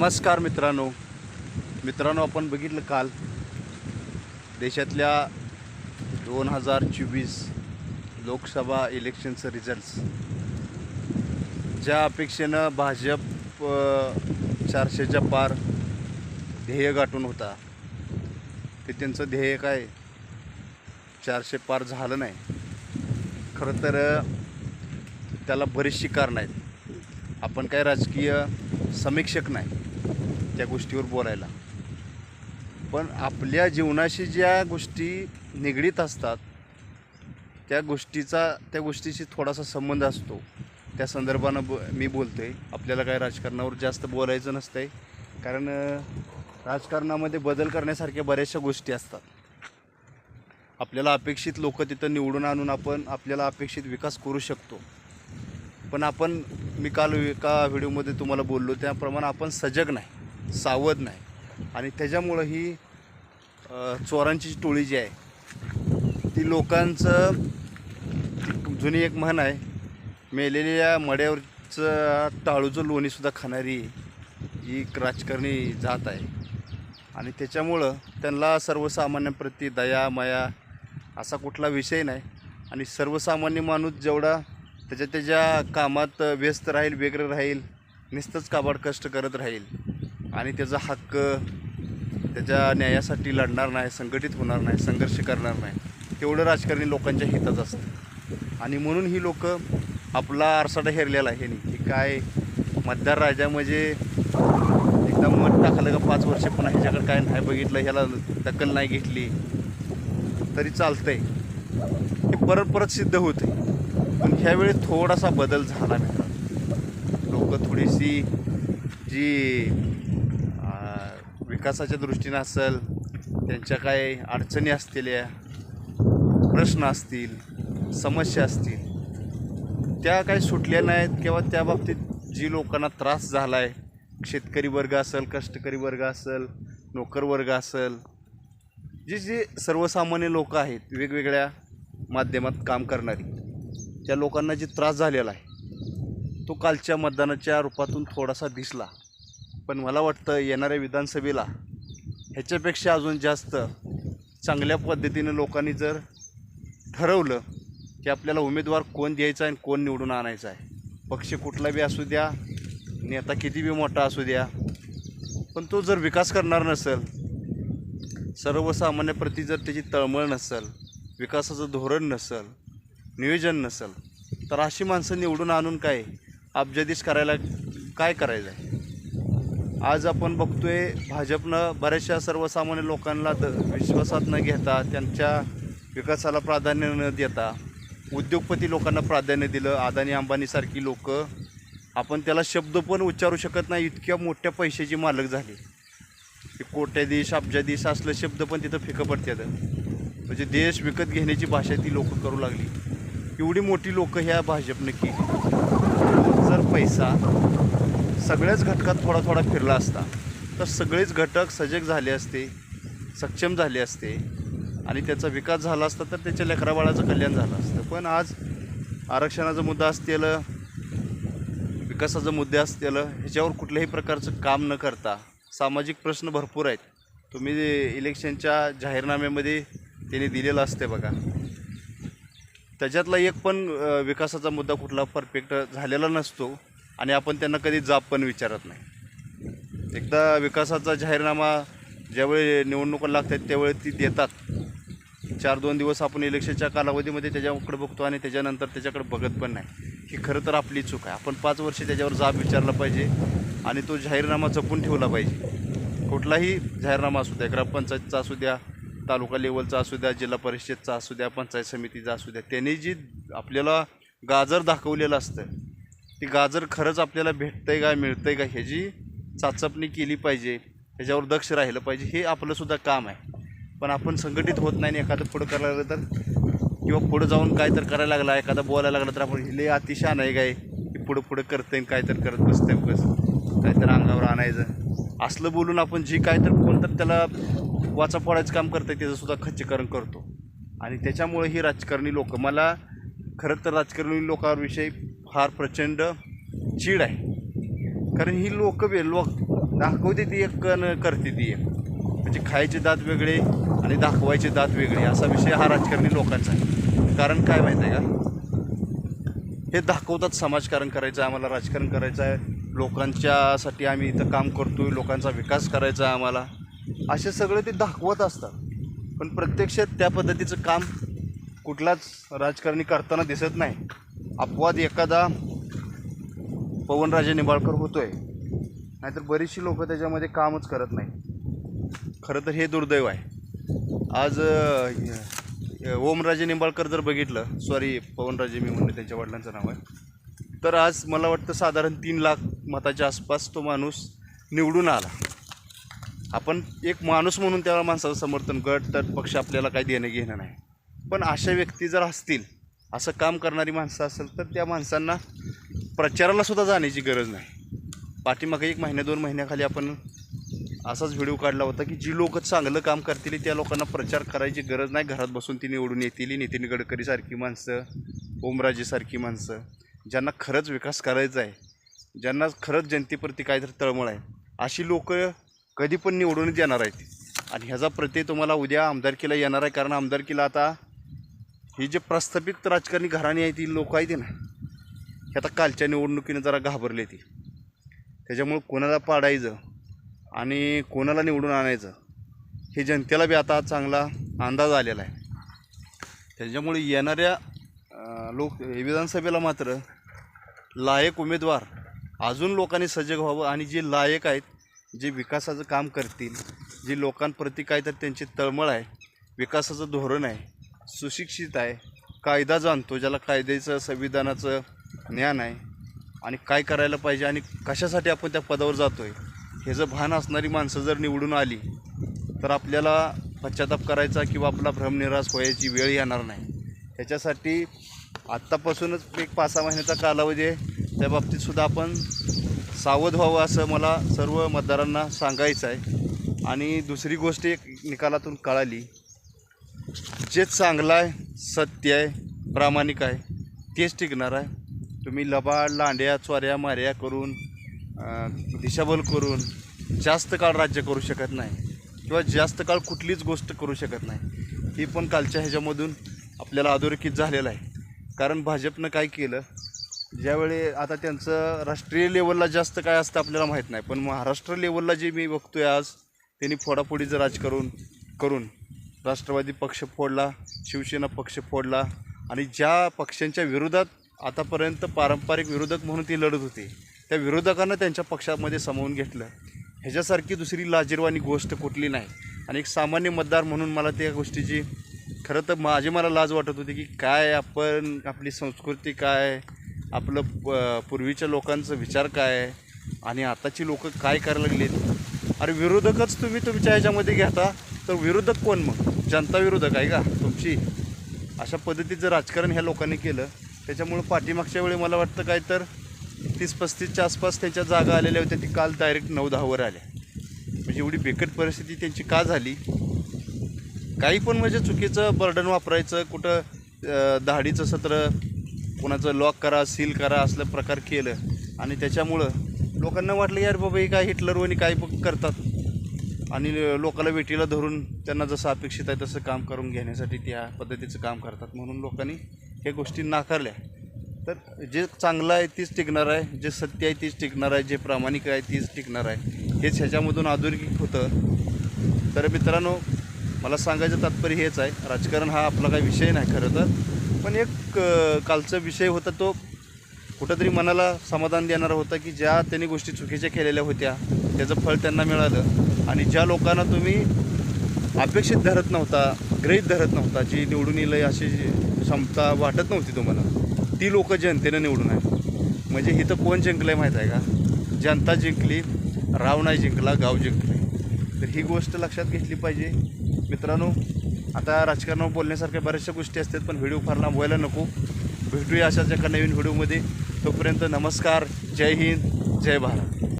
नमस्कार मित्रांनो. मित्रांनो आपण बघितलं काल देशातल्या दोन हजार चोवीस लोकसभा इलेक्शनचं रिझल्ट्स ज्या अपेक्षेनं भाजप चारशेच्या पार ध्येय गाठून होता. ते त्यांचं ध्येय काय? चारशे पार झालं नाही. खरं तर त्याला बरीचशी कारणं आहेत. आपण काय राजकीय समीक्षक नाही. त्या गोष्टीवर बोलायला. पण आपल्या जीवनाशी ज्या गोष्टी निगडीत असतात त्या गोष्टीचा त्या गोष्टीशी थोडासा संबंध असतो. त्या संदर्भानं ब मी बोलतो आहे आपल्याला काय राजकारणावर जास्त बोलायचं नसतं आहे कारण राजकारणामध्ये बदल करण्यासारख्या बऱ्याचशा गोष्टी असतात. आपल्याला अपेक्षित लोक तिथं निवडून आणून आपण आपल्याला अपेक्षित विकास करू शकतो. पण आपण मी काल एका व्हिडिओमध्ये तुम्हाला बोललो त्याप्रमाणे आपण सजग नाही. सावध नाही. आणि त्याच्यामुळं ही चोरांची टोळी जी आहे ती लोकांचं जुनी एक म्हण आहे मेलेल्या मड्यावरचं टाळूचं लोणीसुद्धा खाणारी ही राजकारणी जात आहे. आणि त्याच्यामुळं त्यांना सर्वसामान्यांप्रती दया माया असा कुठला विषय नाही. आणि सर्वसामान्य माणूस जेवढा त्याच्या त्याच्या कामात व्यस्त राहील वेगळं राहील नुसतंच काबाड कष्ट करत राहील आणि त्याचा हक्क त्याच्या न्यायासाठी लढणार नाही संघटित होणार नाही संघर्ष करणार नाही. तेवढं राजकारणी लोकांच्या हितात असतं. आणि म्हणून ही लोक आपला आरसाडा हेरलेला आहे ह्यानी. की काय मतदार राजा म्हणजे एकदा मत टाकलं का पाच वर्ष पुन्हा ह्याच्याकडे काय नाही बघितलं ह्याला दखल नाही घेतली तरी चालतंय. हे परत परत सिद्ध होते पण ह्यावेळी थोडासा बदल झाला मित्रांनो लोक थोडीशी जी विकासाच्या दृष्टीनं असेल त्यांच्या काय अडचणी असलेल्या प्रश्न असतील समस्या असतील त्या काही सुटल्या नाहीत किंवा त्या बाबतीत जी लोकांना त्रास झाला आहे शेतकरी वर्ग असेल कष्टकरी वर्ग असेल नोकर वर्ग असेल जे जे सर्वसामान्य लोकं आहेत वेगवेगळ्या माध्यमात काम करणारी त्या लोकांना जे त्रास झालेला आहे तो कालच्या मतदानाच्या रूपातून थोडासा दिसला. पण मला वाटतं येणाऱ्या विधानसभेला ह्याच्यापेक्षा अजून जास्त चांगल्या पद्धतीनं लोकांनी जर ठरवलं की आपल्याला उमेदवार कोण द्यायचा आहे आणि कोण निवडून आणायचा आहे. पक्ष कुठला बी असू द्या नेता किती बी मोठा असू द्या पण तो जर विकास करणार नसेल सर्वसामान्यप्रती जर त्याची तळमळ नसेल विकासाचं धोरण नसेल नियोजन नसेल तर अशी माणसं निवडून आणून काय अब्जाधीश करायला काय करायचं आहे? आज आपण बघतोय भाजपनं बऱ्याचशा सर्वसामान्य लोकांना द विश्वासात न घेता त्यांच्या विकासाला प्राधान्य न देता उद्योगपती लोकांना प्राधान्य दिलं. अदानी अंबानीसारखी लोक. आपण त्याला शब्द पण उच्चारू शकत नाही. इतक्या मोठ्या पैशाची मालक झाली. की कोट्याधीश अब्जाधीश असलं शब्द पण तिथं फिकं पडतात म्हणजे देश विकत घेण्याची भाषा ती लोक करू लागली. एवढी मोठी लोकं ह्या भाजपनं केली. जर पैसा सगळ्याच घटकात थोडा थोडा फिरला असता. तर सगळेच घटक सजग झाले असते सक्षम झाले असते आणि त्याचा विकास झाला असता तर त्याच्या लेकराबाळाचं कल्याण झालं असतं. पण आज आरक्षणाचा मुद्दा असतील विकासाचा मुद्दे असतील ह्याच्यावर कुठल्याही प्रकारचं काम न करता सामाजिक प्रश्न भरपूर आहेत. तुम्ही इलेक्शनच्या जाहीरनाम्यामध्ये त्यांनी दिलेलं असते बघा. त्याच्यातला एक पण विकासाचा मुद्दा कुठला परफेक्ट झालेला नसतो. आणि आपण त्यांना कधी जाब पण विचारत नाही. एकदा विकासाचा जाहीरनामा ज्यावेळी निवडणुका लागतात त्यावेळी ती देतात. चार दोन दिवस आपण इलेक्शनच्या कालावधीमध्ये त्याच्याकडे बघतो आणि त्याच्यानंतर त्याच्याकडे बघत पण नाही. ही खरं तर आपली चूक आहे. आपण पाच वर्षे त्याच्यावर जाब विचारला पाहिजे आणि तो जाहीरनामा जपून ठेवला पाहिजे. कुठलाही जाहीरनामा असू द्या ग्रामपंचायतचा असू द्या तालुका लेवलचा असू द्या जिल्हा परिषदचा असू द्या पंचायत समितीचा असू द्या त्यांनी जी आपल्याला गाजर दाखवलेलं असतं ती गाजर खरंच आपल्याला भेटतंय का मिळतंय का ह्याची चाचपणी केली पाहिजे ह्याच्यावर दक्ष राहिलं पाहिजे हे आपलंसुद्धा काम आहे. पण आपण संघटित होत नाही आणि एखादं पुढं करायला लागलं तर किंवा पुढं जाऊन काय तर करायला लागला एखादा बोलायला लागला तर आपण हे अतिशहान आहे काय की पुढं पुढं करते काय तर करत बसतंय बस काहीतर अंगावर आणायचं. असलं बोलून आपण जी काय तर कोण तर त्याला वाचा फोडायचं काम करतंय त्याचंसुद्धा खच्चीकरण करतो. आणि त्याच्यामुळे ही राजकारणी लोक मला खरं तर राजकारणी लोकांविषयी फार प्रचंड चीड आहे. कारण ही लोक बे लोक दाखवते ती एक आणि करते ती एक. म्हणजे खायचे दात वेगळे आणि दाखवायचे दात वेगळे असा विषय हा राजकारणी लोकांचा आहे. कारण काय माहिती आहे का? हे दाखवतात समाजकारण करायचं आहे आम्हाला राजकारण करायचं आहे. लोकांच्यासाठी आम्ही इथं काम करतो आहे लोकांचा विकास करायचा आहे आम्हाला. असे सगळे ते दाखवत असतात. पण प्रत्यक्षात त्या पद्धतीचं काम कुठलाच राजकारणी करताना दिसत नाही. अपवाद एखादा पवनराजे निंबाळकर होतोय नाहीतर बरीचशी लोक त्याच्यामध्ये कामच करत नाही खरं तर हे दुर्दैव आहे. आज ओमराजे निंबाळकर जर बघितलं सॉरी पवनराजे मी म्हणले त्यांच्या वडिलांचं नाव आहे तर आज मला वाटतं साधारण तीन लाख मताच्या आसपास तो माणूस निवडून आला. आपण एक माणूस म्हणून त्या माणसाचं समर्थन गट तर पक्ष आपल्याला काही देणं घेणं नाही. पण अशा व्यक्ती जर असतील असं काम करणारी माणसं असेल तर त्या माणसांना प्रचाराला सुद्धा जाण्याची गरज नाही. पाठीमागे एक महिन्या दोन महिन्याखाली आपण असाच व्हिडिओ काढला होता की जी लोक चांगलं काम करतील त्या लोकांना प्रचार करायची गरज नाही. घरात बसून ती निवडून येतील. नितीन गडकरीसारखी माणसं ओमराजेसारखी माणसं ज्यांना खरंच विकास करायचा आहे ज्यांना खरंच जनतेप्रती काहीतरी तळमळ आहे अशी लोक कधी पण निवडून येणार आहेत. आणि ह्याचा प्रत्यय तुम्हाला उद्या आमदारकीला येणार आहे. कारण आमदारकीला आता ही जे प्रस्थापित राजकारणी घराणी आहे ती लोक आहेत ना हे आता कालच्या निवडणुकीनं जरा घाबरले ती. त्याच्यामुळं कोणाला पाडायचं आणि कोणाला निवडून आणायचं हे जनतेला बी आता चांगला अंदाज आलेला आहे. त्याच्यामुळे येणाऱ्या लोक विधानसभेला मात्र लायक उमेदवार अजून लोकांनी सजग व्हावं आणि जे लायक आहेत जे विकासाचं काम करतील जे लोकांप्रती काय तर त्यांची तळमळ आहे विकासाचं धोरण आहे सुशिक्षित आहे. कायदा जाणतो ज्याला कायद्याचं संविधानाचं ज्ञान आहे. आणि काय करायला पाहिजे आणि कशासाठी आपण त्या पदावर जातो आहे ह्याचं भान असणारी माणसं जर निवडून आली तर आपल्याला पश्चाताप करायचा किंवा आपला भ्रमनिराश व्हायची वेळ येणार नाही. ह्याच्यासाठी आत्तापासूनच एक पाच सहा महिन्याचा कालावधी आहे. त्या बाबतीतसुद्धा आपण सावध व्हावं असं मला सर्व मतदारांना सांगायचं आहे. आणि दुसरी गोष्ट एक निकालातून कळाली. जे चांगलं आहे सत्य आहे प्रामाणिक आहे तेच टिकणार आहे. तुम्ही लबाड लांड्या चोऱ्या माऱ्या करून दिशाभूल करून जास्त काळ राज्य करू शकत नाही किंवा जास्त काळ कुठलीच गोष्ट करू शकत नाही. ही पण कालच्या ह्याच्यामधून आपल्याला अधोरेखित झालेलं आहे. कारण भाजपनं काय केलं ज्यावेळी आता त्यांचं राष्ट्रीय लेवलला जास्त काय असतं आपल्याला माहीत नाही पण महाराष्ट्र लेवलला जे मी बघतो आहे आज त्यांनी फोडाफोडीचं राजकारण करून राष्ट्रवादी पक्ष फोडला शिवसेना पक्ष फोडला आणि ज्या पक्षांच्या विरोधात आतापर्यंत पारंपरिक विरोधक म्हणून ती लढत होती त्या विरोधकांना त्यांच्या पक्षामध्ये सामावून घेतलं. ह्याच्यासारखी दुसरी लाजीरवाणी गोष्ट कुठली नाही. आणि एक सामान्य मतदार म्हणून मला त्या गोष्टीची खरं तर माझी मला लाज वाटत होती की काय आपण आपली संस्कृती काय आपलं प- पूर्वीच्या लोकांचा विचार काय आणि आताची लोकं काय करायला लागलीत? अरे विरोधकच तुम्ही तुमच्या ह्याच्यामध्ये घेता. तर विरोधक कोण मग? जनता विरोधक आहे का तुमची? अशा पद्धतीचं राजकारण ह्या लोकांनी केलं. त्याच्यामुळं पाठीमागच्या वेळी मला वाटतं काय तर तीस पस्तीसच्या आसपास त्यांच्या जागा आलेल्या होत्या ती काल डायरेक्ट नऊ दहावर आल्या. म्हणजे एवढी बिकट परिस्थिती त्यांची का झाली? काही पण म्हणजे चुकीचं बर्डन वापरायचं कुठं अं, दहाडीचं सत्र कोणाचं लॉक करा सील करा असलं प्रकार केलं. आणि त्याच्यामुळं लोकांना वाटलं यार बाबा हे काय हिटलरवणी काय करतात? आणि लोकाला वेटीला धरून त्यांना जसं अपेक्षित आहे तसं काम करून घेण्यासाठी त्या पद्धतीचं काम करतात. म्हणून लोकांनी हे गोष्टी नाकारल्या. तर जे चांगलं आहे तीच टिकणार आहे जे सत्य आहे तीच टिकणार आहे जे प्रामाणिक आहे तीच टिकणार आहे. हेच ह्याच्यामधून आधुनिक होतं. तर मित्रांनो मला सांगायचं तात्पर्य हेच आहे. राजकारण हा आपला काही विषय नाही खरं तर. पण एक कालचा विषय होता तो कुठंतरी मनाला समाधान देणारा होता की ज्या त्यांनी गोष्टी चुकीच्या केलेल्या होत्या त्याचं फळ त्यांना मिळालं. आणि ज्या लोकांना तुम्ही अपेक्षित धरत नव्हता गृहीत धरत नव्हता जी निवडून येईल अशी क्षमता वाटत नव्हती तुम्हाला ती लोकं जनतेनं निवडून आहे म्हणजे इथं कोण जिंकलं आहे माहीत आहे का? जनता जिंकली राव नाही जिंकला गाव जिंकले. तर ही गोष्ट लक्षात घेतली पाहिजे. मित्रांनो आता राजकारणावर बोलण्यासारख्या बऱ्याचशा गोष्टी असतात पण व्हिडिओ फार बोलायला नको. भेटूया अशाच एका नवीन व्हिडिओमध्ये. तोपर्यंत नमस्कार जय हिंद जय भारत.